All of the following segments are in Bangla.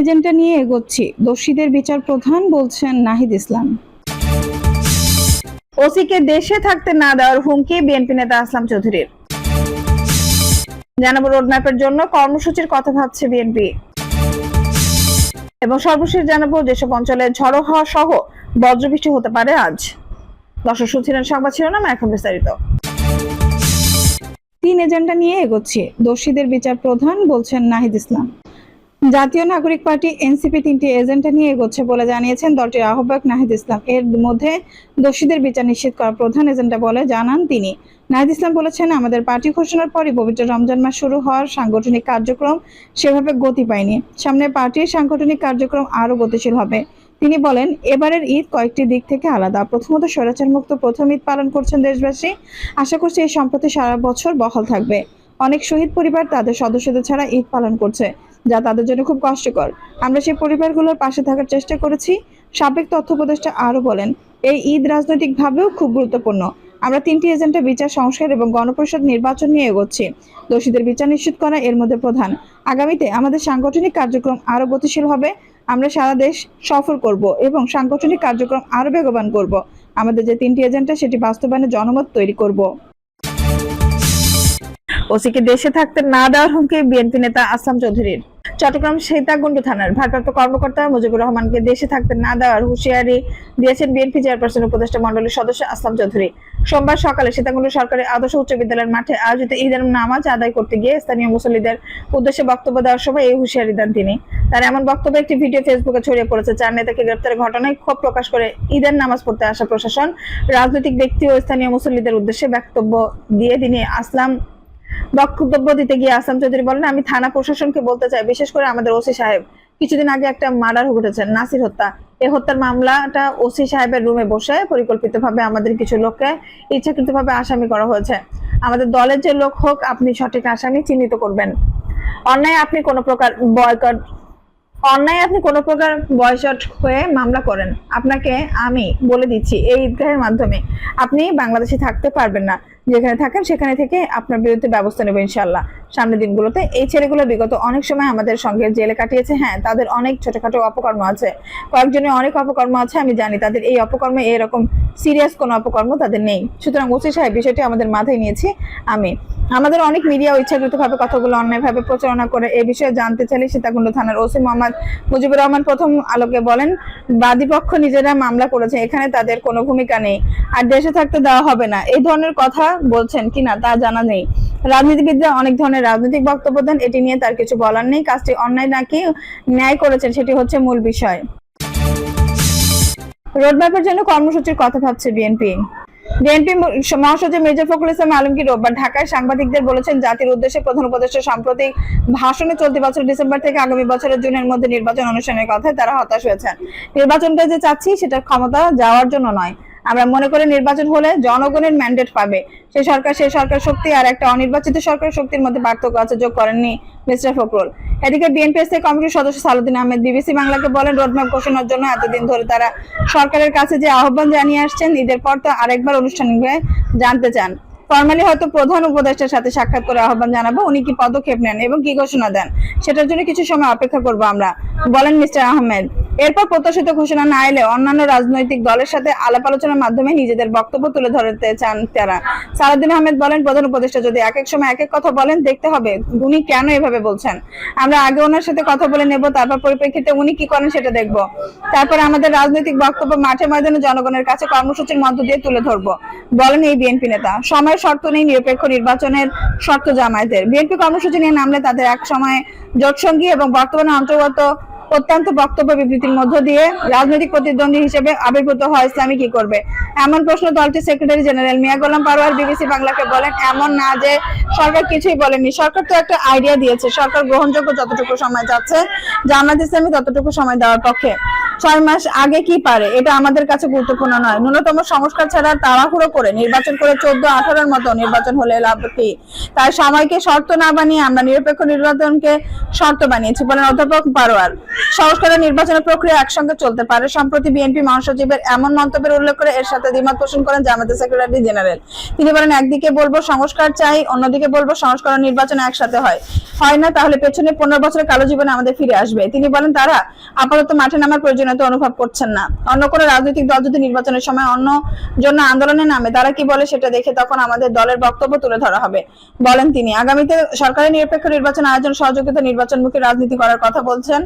এজেন্টটা নিয়ে এগোচ্ছি। দোষীদের বিচার প্রধান বলছেন নাহিদ ইসলাম। ওসিকে দেশে থাকতে না দেওয়ার হুমকি বিএনপি নেতা আসলাম চৌধুরীর। জানাব রোডম্যাপের জন্য কর্মসূচির কথা ভাবছে বিএনপি। এবং সর্বশেষ জানাব যেসব অঞ্চলে ঝড়ো হওয়া সহ বজ্রবৃষ্টি হতে পারে আজ। দর্শক শুনছিলেন সংবাদ শিরোনাম এখন বিস্তারিত। তিন এজেন্ডা নিয়ে এগোচ্ছি। দোষীদের বিচার প্রধান বলছেন নাহিদ ইসলাম। জাতীয় নাগরিক পার্টি এনসিপি তিনটি এজেন্ডা নিয়ে এগোচ্ছে বলে জানিয়েছেন দলটির আহ্বায়ক নাহিদ ইসলাম এর মধ্যে দোষীদের বিচার নিশ্চিত করা প্রধান এজেন্ডা বলে জানান তিনি। নাহিদ ইসলাম বলেছেন, আমাদের পার্টি ঘোষণার পরই পবিত্র রমজান মাস শুরু হওয়ার সাংগঠনিক কার্যক্রম সেভাবে গতি পায়নি। সামনে পার্টির সাংগঠনিক কার্যক্রম আরও গতিশীল হবে। তিনি বলেন, এবারের ঈদ কয়েকটি দিক থেকে আলাদা। প্রথমত স্বৈরাচার মুক্ত প্রথম ঈদ পালন করছেন দেশবাসী। আশা করছি এই সম্প্রতি সারা বছর বহাল থাকবে। অনেক শহীদ পরিবার তাদের সদস্যদের ছাড়া ঈদ পালন করছে। যা তাদের জন্য খুব কষ্টকর। আমরা সেই পরিবারগুলোর পাশে থাকার চেষ্টা করেছি। সাবেক তথ্য উপদেষ্টা আরও বলেন, এই ঈদ রাজনৈতিকভাবেও খুব গুরুত্বপূর্ণ। আমরা তিনটি এজেন্টে বিচার, সংস্কার এবং গণপরিষদ নির্বাচন নিয়ে এগোচ্ছি। দোষীদের বিচার নিশ্চিত করা এর মধ্যে প্রধান। আগামীতে আমাদের সাংগঠনিক কার্যক্রম আরও গতিশীল হবে। আমরা সারা দেশ সফর করব এবং সাংগঠনিক কার্যক্রম আরও বেগবান করব। আমাদের যে তিনটি এজেন্ডা, সেটি বাস্তবায়নে জনমত তৈরি করব। ওসিকে দেশে থাকতে না দেওয়ার হুমকি বিএনপি নেতা আসলাম চৌধুরীর। চট্টগ্রাম সীতাকুণ্ড থানার ভারপ্রাপ্ত কর্মকর্তা মুজিবুর রহমানকে দেশে থাকতে না দেওয়ার হুঁশিয়ারি দিয়েছেন বিএনপি চেয়ারপারসন উপদেষ্টা মন্ডলীর সদস্য আসলাম চৌধুরী। সোমবার সকালে সীতাকুণ্ড সরকারি আদর্শ উচ্চ বিদ্যালয়ের মাঠে আয়োজিত ঈদের নামাজ আদায় করতে গিয়ে স্থানীয় মুসল্লিদের উদ্দেশ্যে বক্তব্য দেওয়ার সময় এই হুঁশিয়ারি দেন তিনি। তার এমন বক্তব্য একটি ভিডিও ফেসবুকে ছড়িয়ে পড়েছে চার নেতাকে গ্রেপ্তারের ঘটনায় ক্ষোভ প্রকাশ করে ঈদের নামাজ পড়তে আসা প্রশাসন, রাজনৈতিক ব্যক্তি ও স্থানীয় মুসল্লিদের উদ্দেশ্যে বক্তব্য দিয়ে তিনি আসলাম বক্তব্য দিতে গিয়ে আসাম চৌধুরী বলেন, আমি থানা প্রশাসনকে বলতে চাই, বিশেষ করে আমাদের ওসি সাহেব। কিছুদিন আগে একটা মার্ডার ঘটেছে, নাসির হত্যা। এই হত্যার মামলাটা ওসি সাহেবের রুমে বসে পরিকল্পিতভাবে আমাদের কিছু লোককে ইচ্ছাকৃতভাবে আসামি করা হয়েছে। আমাদের দলের যে লোক হোক, আপনি সঠিক আসামি চিহ্নিত করবেন। অন্যায় আপনি কোনো প্রকার বয়কট অন্যায় আপনি কোনো প্রকার বয়সট হয়ে মামলা করেন। আপনাকে আমি বলে দিচ্ছি এই ঈদগাহের মাধ্যমে। আপনি বাংলাদেশে থাকতে পারবেন না। যেখানে থাকেন, সেখানে থেকে আপনার বিরুদ্ধে ব্যবস্থা নেবে ইনশাল্লাহ সামনের দিনগুলোতে এই ছেলেগুলো বিগত অনেক সময় আমাদের সঙ্গে জেলে কাটিয়েছে। হ্যাঁ তাদের অনেক ছোটখাটো অপকর্ম আছে। কয়েকজনের অনেক অপকর্ম আছে, আমি জানি। তাদের এই অপকর্মে এরকম সিরিয়াস কোনো অপকর্ম তাদের নেই। সুতরাং ওসি সাহেব বিষয়টি আমাদের মাথায় নিয়েছি আমি। আমাদের অনেক মিডিয়া ইচ্ছাকৃতভাবে কথাগুলো অন্যায়ভাবে প্রচারণা করে এই বিষয়ে জানতে চাইলে সীতাকুণ্ড থানার ওসি মোহাম্মদ মুজিবুর রহমান প্রথম আলোকে বলেন, বাদীপক্ষ নিজেরা মামলা করেছে, এখানে তাদের কোনো ভূমিকা নেই। আর দেশে থাকতে দেওয়া হবে না। এই ধরনের কথা বলছেন কিনা তা জানা নেই। রাজনীতিবিদরা অনেক ধরনের রাজনৈতিক বক্তব্য দেন, এটি নিয়ে তার কিছু বলার নেই। কাজটি অন্যায় নাকি ন্যায় করেছেন সেটি হচ্ছে মূল বিষয়। রোডম্যাপের জন্য কর্মসূচির কথা ভাবছে বিএনপি। বিএনপি মহাসচিব মির্জা ফখরুল ইসলাম আলমগীর রোববার ঢাকায় সাংবাদিকদের বলেছেন, জাতির উদ্দেশ্যে প্রধান উপদেষ্টা সাম্প্রতিক ভাষণে চলতি বছর ডিসেম্বর থেকে আগামী বছরের জুনের মধ্যে নির্বাচন অনুষ্ঠানের কথায় তারা হতাশ হয়েছেন। নির্বাচনটা যে চাচ্ছি সেটা ক্ষমতা যাওয়ার জন্য নয়। আমরা মনে করি নির্বাচন হলে জনগণের ম্যান্ডেট পাবে। সে সরকার সে সরকার শক্তি আর একটা অনির্বাচিত সরকার শক্তির মধ্যে পার্থক্য আছে, যোগ করেননি মিস্টার ফখরুল। এদিকে বিএনপি স্থায়ী কমিটির সদস্য সালুদ্দিন আহমেদ বিবিসি বাংলাকে বলেন রোডম্যাপ ঘোষণার জন্য এতদিন ধরে তারা সরকারের কাছে যে আহ্বান জানিয়ে আসছেন, ঈদের পর তো আরেকবার অনুষ্ঠান জানতে চান। ফর্মালি হয়তো প্রধান উপদেষ্টার সাথে সাক্ষাৎ করে আহ্বান জানাব। উনি কি পদক্ষেপ নেন এবং কি ঘোষণা দেন? সেটার জন্য কিছু সময় অপেক্ষা করব আমরা। বলেন মিস্টার আহমেদ, এরপর প্রত্যাশিত ঘোষণা না এলে অন্যান্য রাজনৈতিক দলের সাথে আলাপ আলোচনার মাধ্যমে নিজেদের বক্তব্য তুলে ধরতে চান তারা। সালাউদ্দিন আহমেদ বলেন, প্রধান উপদেষ্টা যদি এক এক সময় এক এক কথা বলেন, দেখতে হবে উনি কেন এভাবে বলছেন। আমরা আগে ওনার সাথে কথা বলে নেব, তারপর পরিপ্রেক্ষিতে উনি কি করেন সেটা দেখব। তারপর আমাদের রাজনৈতিক বক্তব্য মাঠে ময়দানে জনগণের কাছে কর্মসূচির মধ্য দিয়ে তুলে ধরবো। বলেন এই বিএনপি নেতা সময়ের শর্ত নেই, নিরপেক্ষ নির্বাচনের শর্ত জামায়াতের। বিএনপি কর্মসূচি নিয়ে নামলে তাদের এক সময় জোটসঙ্গী এবং বর্তমানে অন্তর্গত অত্যন্ত বক্তব্য বিবৃতির মধ্য দিয়ে রাজনৈতিক প্রতিদ্বন্দ্বী হিসেবে আবির্ভূত হয় ইসলামী কি করবে? এমন প্রশ্ন দলটির secretary general Mia Golam Parwar BBC বাংলাকে বলেন, এমন না যে সরকার কিছুই বলেনি। সরকার তো একটা আইডিয়া দিয়েছে, সরকার গ্রহণযোগ্য যতটুকু সময় যাচ্ছে জামাত ইসলামী ততটুকু সময় দেওয়ার পক্ষে। ছয় মাস আগে কি পারে? এটা আমাদের কাছে গুরুত্বপূর্ণ নয়। ন্যূনতম সংস্কার ছাড়া তাড়াহুড়ো করে নির্বাচন করে চোদ্দ আঠারোর মতো নির্বাচন হলে লাভ কি? তাই সময়কে শর্ত না বানিয়ে আমরা নিরপেক্ষ নির্বাচনকে শর্ত বানিয়েছি বলেন অধ্যাপক পারোয়ার সংস্কারের নির্বাচনের প্রক্রিয়া একসঙ্গে চলতে পারে। সম্প্রতি বিএনপি মহাসচিবের এমন মন্তব্যের উল্লেখ করে এর সাথে দ্বিমত পোষণ করেন জামাতের সেক্রেটারি জেনারেল। তিনি বলেন, একদিকে বলব সংস্কার চাই, অন্যদিকে বলব সংস্কার নির্বাচন একসাথে হয়। হয় না, তাহলে পেছনে পনেরো বছরের কালো জীবনে আমাদের ফিরে আসবে। তিনি বলেন, তারা আপাতত মাঠে নামার প্রয়োজনীয়তা অনুভব করছেন না। অন্য কোনো রাজনৈতিক দল যদি নির্বাচনের সময় অন্য জন্য আন্দোলনে নামে, তারা কি বলে সেটা দেখে তখন আমাদের দলের বক্তব্য তুলে ধরা হবে, বলেন তিনি। আগামীতে সরকারি নিরপেক্ষ নির্বাচন আয়োজন, সহযোগিতা নির্বাচনমুখী রাজনীতি করার কথা বলছেন।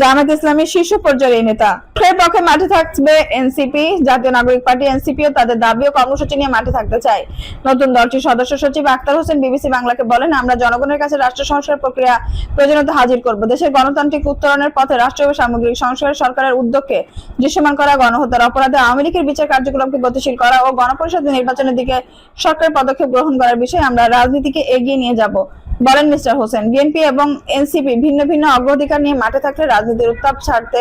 জামাত ইসলামী শীর্ষ পর্যায়ের নেতা। ফের পক্ষে মাঠে থাকবে এনসিপি, জাতীয় নাগরিক পার্টি এনসিপিও তাদের দাবি ও কর্মসূচি নিয়ে মাঠে থাকতে চায়। নতুন দলটির সদস্য সচিব আক্তার হোসেন বিবিসি বাংলাকে বলেন, আমরা জনগণের কাছে রাষ্ট্র সংস্কার প্রক্রিয়া প্রয়োজনীয়তা হাজির করব। দেশের গণতান্ত্রিক উত্তরণের পথে রাষ্ট্রীয় সামগ্রিক সংস্কারের সরকারের উদ্যোগকে দৃশ্যমান করা, গণহত্যার অপরাধে আওয়ামী লীগের বিচার কার্যক্রমকে গতিশীল করা ও গণপরিষদ নির্বাচনের দিকে সরকার পদক্ষেপ গ্রহণ করার বিষয়ে আমরা রাজনীতিকে এগিয়ে নিয়ে যাব। বলেন মিস্টার হোসেন, বিএনপি এবং এনসিপি ভিন্ন ভিন্ন অগ্রাধিকার নিয়ে মাঠে থাকলে রাজনীতির উত্তাপ ছাড়তে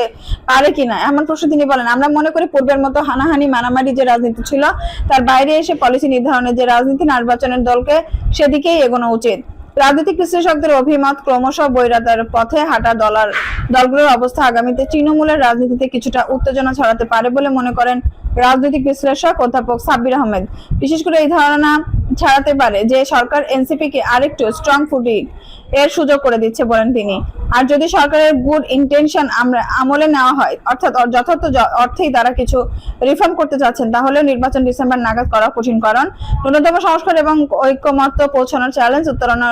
পারে কিনা? এমন প্রশ্ন তিনি বলেন, আমরা মনে করি পূর্বের মতো হানাহানি, মারামারি যে রাজনীতি ছিল, তার বাইরে এসে পলিসি নির্ধারণের যে রাজনীতি নির্বাচনের দলকে সেদিকেই এগোনো উচিত। রাজনৈতিক বিশ্লেষকদের অভিমত ক্রমশ বৈরাতার পথে হাঁটা দলার দলগুলোর অবস্থা আগামীতে তৃণমূলের রাজনীতিতে কিছুটা উত্তেজনা ছড়াতে পারে বলে মনে করেন রাজনৈতিক বিশ্লেষক অধ্যাপক সাব্বির আহমেদ। বিশেষ করে এই ধারণা ছাড়াতে পারে, যে সরকার এনসিপি কে আরেকটু স্ট্রং ফুটিং এর সুযোগ করে দিচ্ছে বলেন তিনি। আর যদি সরকারের গুড ইন্টেনশন আমরা আমলে নেওয়া হয়, অর্থাৎ যথার্থ অর্থেই তারা কিছু রিফর্ম করতে চাচ্ছেন তাহলে নির্বাচন ডিসেম্বর নাগাদ করা কঠিন, কারণ ন্যূনতম সংস্কার এবং ঐক্যমত্য পৌঁছানোর চ্যালেঞ্জ উত্তরণ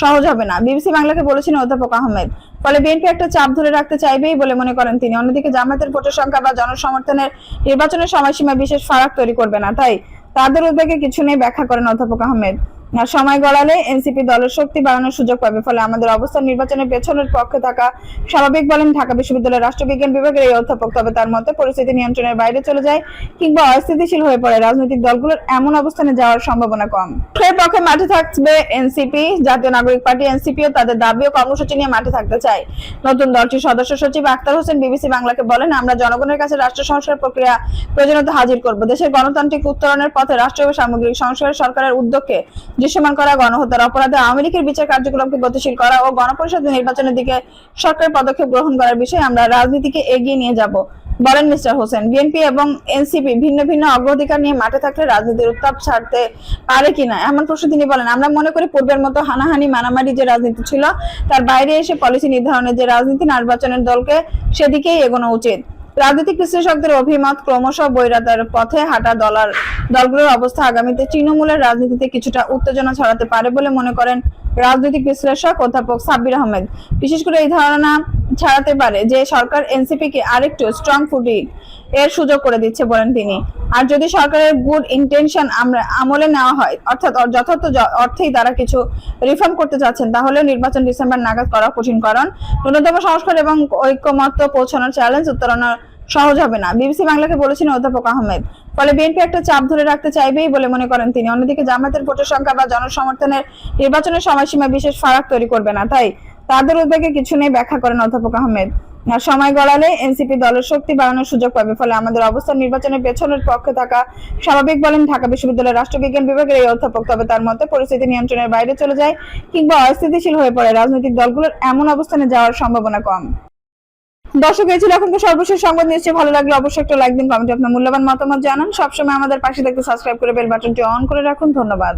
সহজ হবে না। বিবিসি বাংলাকে বলেছেন অধ্যাপক আহমেদ। ফলে বিএনপি একটা চাপ ধরে রাখতে চাইবেই বলে মনে করেন তিনি। অন্যদিকে জামায়াতের ভোটের সংখ্যা বা জনসমর্থনের নির্বাচনের সময়সীমা বিশেষ ফারাক তৈরি করবে না। তাই তাদের উদ্বেগে কিছু নেই ব্যাখ্যা করেন অধ্যাপক আহমেদ। সময় গড়ালে এনসিপি দলের শক্তি বাড়ানোর সুযোগ পাবে। ফলে আমাদের অবস্থান নির্বাচনের পেছনের পক্ষে থাকা স্বাভাবিক বলেন ঢাকা বিশ্ববিদ্যালয়ের রাষ্ট্রবিজ্ঞান বিভাগের এই অধ্যাপক। তবে তার মতে, পরিস্থিতি নিয়ন্ত্রণের বাইরে চলে যায় কিংবা অস্থিতিশীল হয়ে পড়ে। রাজনৈতিক দলগুলোর এমন অবস্থানে যাওয়ার সম্ভাবনা কম। ফের পক্ষে মাঠে থাকবে এনসিপি জাতীয় নাগরিক পার্টি এনসিপিও তাদের দাবি ও কর্মসূচি নিয়ে মাঠে থাকতে চায়। নতুন দলটির সদস্য সচিব আক্তার হোসেন বিবিসি বাংলাকে বলেন, আমরা জনগণের কাছে রাষ্ট্র সংস্কার প্রক্রিয়া প্রয়োজনীয়তা হাজির করব। দেশের গণতান্ত্রিক উত্তরণের পথে রাষ্ট্রীয় সামগ্রিক সংস্কারের সরকারের উদ্যোগকে দৃশ্যমান করা গণহত্যার অপরাধে লীগের বিচার কার্যক্রমকে গতিশীল করা ও গণপরিষদ নির্বাচনের দিকে সরকারের পদক্ষেপ গ্রহণ করার বিষয়ে আমরা রাজনীতিকে এগিয়ে নিয়ে যাব। বলেন মিস্টার হোসেন, বিএনপি এবং এনসিপি ভিন্ন ভিন্ন অগ্রাধিকার নিয়ে মাঠে থাকলে রাজনীতির উত্তাপ ছাড়তে পারে কিনা এমন প্রশ্ন তিনি বলেন, আমরা মনে করি পূর্বের মতো হানাহানি মারামারি যে রাজনীতি ছিল, তার বাইরে এসে পলিসি নির্ধারণের যে রাজনীতি নির্বাচনের দলকে সেদিকেই এগোনো উচিত। রাজনৈতিক বিশ্লেষকদের অভিমত ক্রমশ বৈরাতার পথে হাঁটা দলার দলগুলোর অবস্থা আগামীতে তৃণমূলের রাজনীতিতে কিছুটা উত্তেজনা ছড়াতে পারে বলে মনে করেন রাজনৈতিক বিশ্লেষক অধ্যাপক সাব্বির আহমেদ। বিশেষ করে এই ধারণা ছাড়াতে পারে যে সরকার এনসিপি কে আরেকটু স্ট্রং ফুটিং এর সুযোগ করে দিচ্ছে বলেন তিনি। আর যদি সরকারের গুড ইন্টেনশন আমরা আমলে নেওয়া হয়, অর্থাৎ যথার্থ অর্থেই তারা কিছু রিফর্ম করতে চাচ্ছেন তাহলে নির্বাচন ডিসেম্বর নাগাদ করা কঠিন। কারণ ন্যূনতম সংস্কার এবং ঐক্যমত্য পৌঁছানোর চ্যালেঞ্জ উত্তরণ সহজ হবে না। বিবিসি বাংলাকে বলেছেন অধ্যাপক আহমেদ। ফলে বিএনপি একটা চাপ ধরে রাখতে চাইবেই বলে মনে করেন তিনি। অন্যদিকে জামায়াতের ভোটের সংখ্যা বা জনসমর্থনের নির্বাচনের সময়সীমা বিশেষ ফারাক তৈরি করবে না। তাই তাদের উদ্বেগে কিছু নেই ব্যাখ্যা করেন অধ্যাপক আহমেদ। সময় গড়ালে এনসিপি দলের শক্তি বাড়ানোর সুযোগ পাবে। ফলে আমাদের অবস্থান নির্বাচনের পেছনের পক্ষে থাকা স্বাভাবিক বলেন ঢাকা বিশ্ববিদ্যালয়ের রাষ্ট্রবিজ্ঞান বিভাগের এই অধ্যাপক। তবে তার মতে পরিস্থিতি নিয়ন্ত্রণের বাইরে চলে যায় কিংবা অস্থিতিশীল হয়ে পড়ে। রাজনৈতিক দলগুলোর এমন অবস্থানে যাওয়ার সম্ভাবনা কম। দর্শক, এই ছিল তো সর্বশেষ সংবাদ নিশ্চয়ই ভালো লাগলে, অবশ্যই একটা লাইক দিন কমেন্টে আপনার মূল্যবান মতামত জানান। সবসময় আমাদের পাশে দেখতে সাবস্ক্রাইব করে বেল বাটনটি অন করে রাখুন। ধন্যবাদ।